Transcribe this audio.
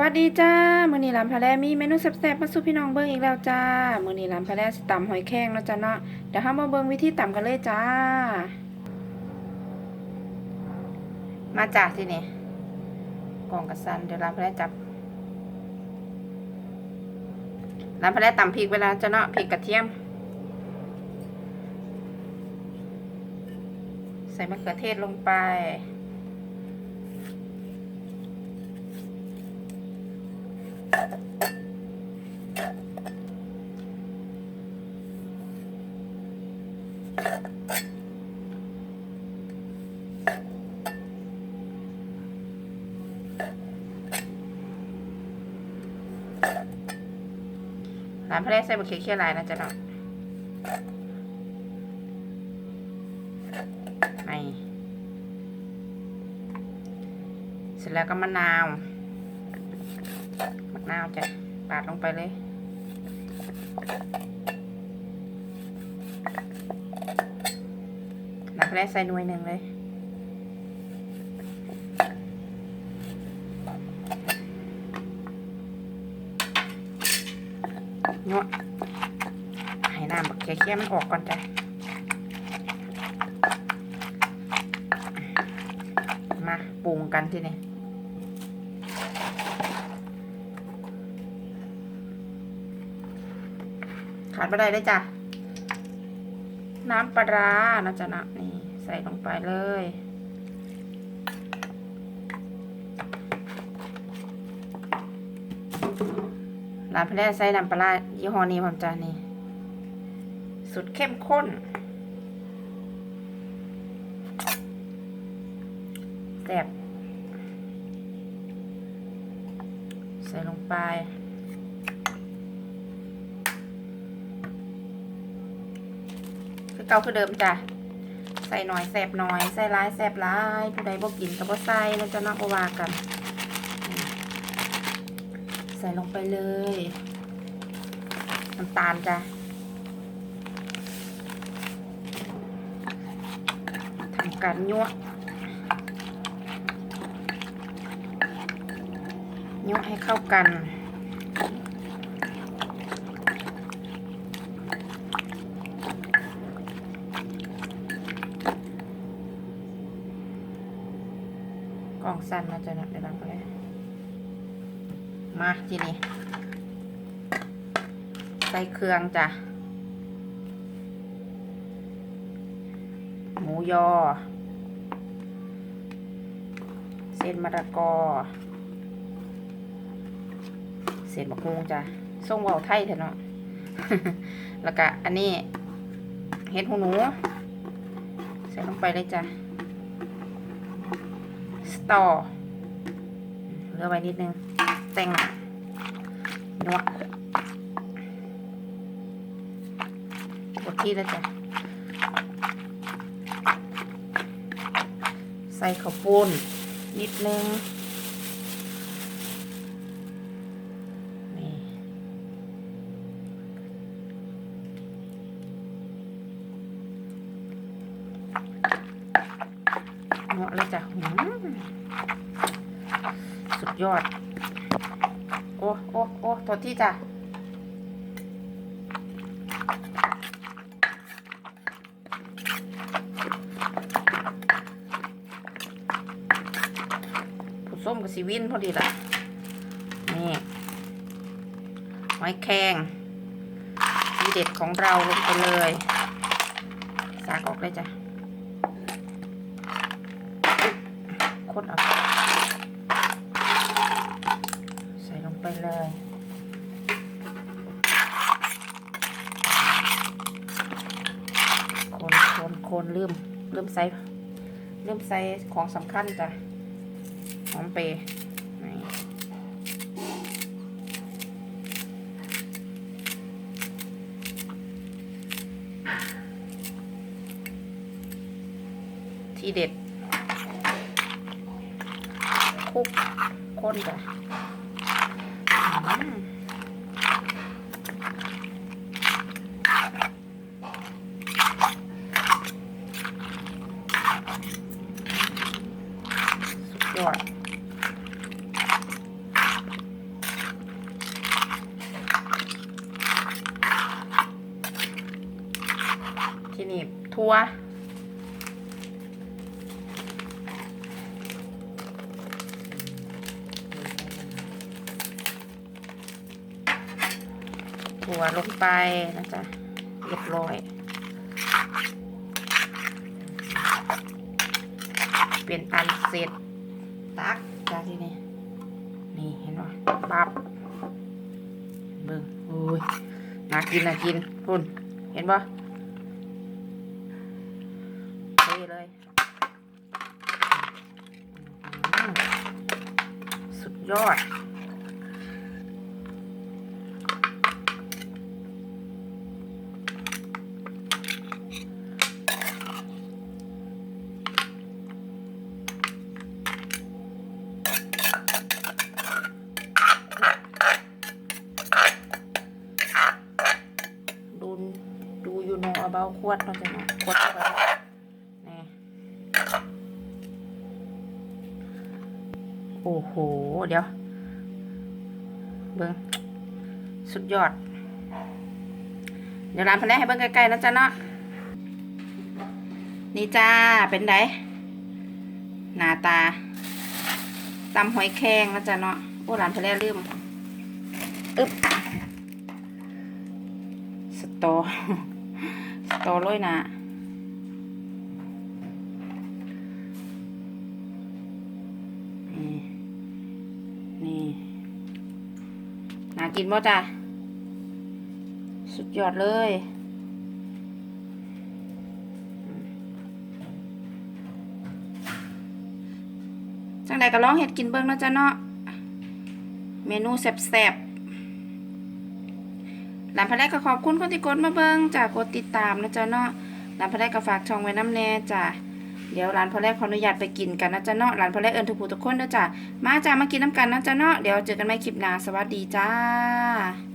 วัสดีจ้า มื้อนี้ร้านพะแลมีเมนูแซ่บๆมาสู่พี่น้องเบิ่งอีกแล้วจ้า มื้อนี้ร้านพะแลสิตำหอยแครงเนาะจ้าเนาะ เดี๋ยวเฮามาเบิ่งวิธีตำกันเลยจ้า มาจ้าที่นี่กล่องกระสันเดี๋ยวร้านพะแลจับร้านพะแลตำพริกเวลาจ้าเนาะพริกกระเทียม ใส่มะเขือเทศลงไป ร้านพระแรกใส่บะเขือเคี่ยวลายนะจ๊ะเนาะไม่เสร็จแล้วก็มะนาว มะนาวจ้ะปาดลงไปเลยน้ำพระแรกใส่หน่วยหนึ่งเลยเนาะให้น้ำบักเคี้ยวๆมันออกก่อนจ้ะมาปรุงกันทีนี้ ขาดไม่ได้เลยจ้ะ น้ำปลาร้านะจ๊ะนะนี่ใส่ลงไปเลยร้านพแล่ใส่น้ำปลาร้ายี่ห้อนี้ผมจ้านี่สุดเข้มข้นแซ่บใส่ลงไป คือเก่าคือเดิมจ้ะใส่หน่อยแซบหน่อยใส่ร้ายแซบร้ายผู้ใดบ่กินก็บ่ใส่นะจ๊ะเนาะก็ว่ากัน ใส่ลงไปเลยน้ำตาลจ้ะทำการยั่วยั่วให้เข้ากัน กล่อง สั้นนะจ๊ะนะเดี๋ยวเราไปเลยมาทีนี้ใส่เครื่องจ้ะ หมูยอ เส้นมะละกอ เส้นบักฮวงจ้ะส่งว่าวไทยเถอะเนาะแล้วก็อันนี้เห็ดหูหนู ใส่ลงไปเลยจ้ะ ต่อเลือไว้นิดนึงแต่งนัวกดที่แล้วจ้ะใส่ข้าวปุ้นนิดนึงนี่ เหมาะเลยจ้ะสุดยอด โอ้โอ้โอ้โทษที่จ้ะผู้ส้มกับสีวินพอดีละนี่หอยแครงทีเด็ดของเราลงไปเลย สากออกเลยจ้ะ คนเอาใส่ลงไปเลยคนคนคนลืมลืมใส่ลืมใส่ของสำคัญจ้ะหอมเปย์ที่เด็ด คุกคนจ้ะยอดทีนี้ทัว ถั่วลงไปนะจ๊ะเรียบร้อย เป็นอันเสร็จ ตักจ้าที่นี้นี่เห็นป่ะปับเบิ่งโอ้ยน่ากินน่ากินพุ่นเห็นป่ะเทเลย สุดยอด เบาขวดเราจะเนาะขวดเข้าไปนี่โอ้โห เดี๋ยว เบิ้งสุดยอด เดี๋ยวร้านพันแรกให้เบิ้งใกล้ๆนะจ๊ะเนาะนี่จ้า เป็นไดหน้าตาตำหอยแครงนะจ๊ะเนาะโอ้ร้านพันแรกลืมอึ๊บสตอ ต่อโรยหนะนี่นี่น่ากินบ่จ้ะสุดยอดเลยจังใดก็ลองเห็ดกินเบิ่งเนาะจ้ะเนาะเมนูแซ่บๆ หลานพะแรกก็ขอบคุณคนที่กดมาเบิงจากกดติดตามนะจ๊ะเนาะหลานพะแรกก็ฝากช่องไว้น้ำแน่จ้ะเดี๋ยวหลานพอแรกขออนุญาตไปกินกันนะจ๊ะเนาะหลานพอแรกเอิญทุกผู้ทุกคนนะจ๊ะมาจ้ามากินน้ำกันนะจ๊ะเนาะเดี๋ยวเจอกันใหม่คลิปหน้าสวัสดีจ้า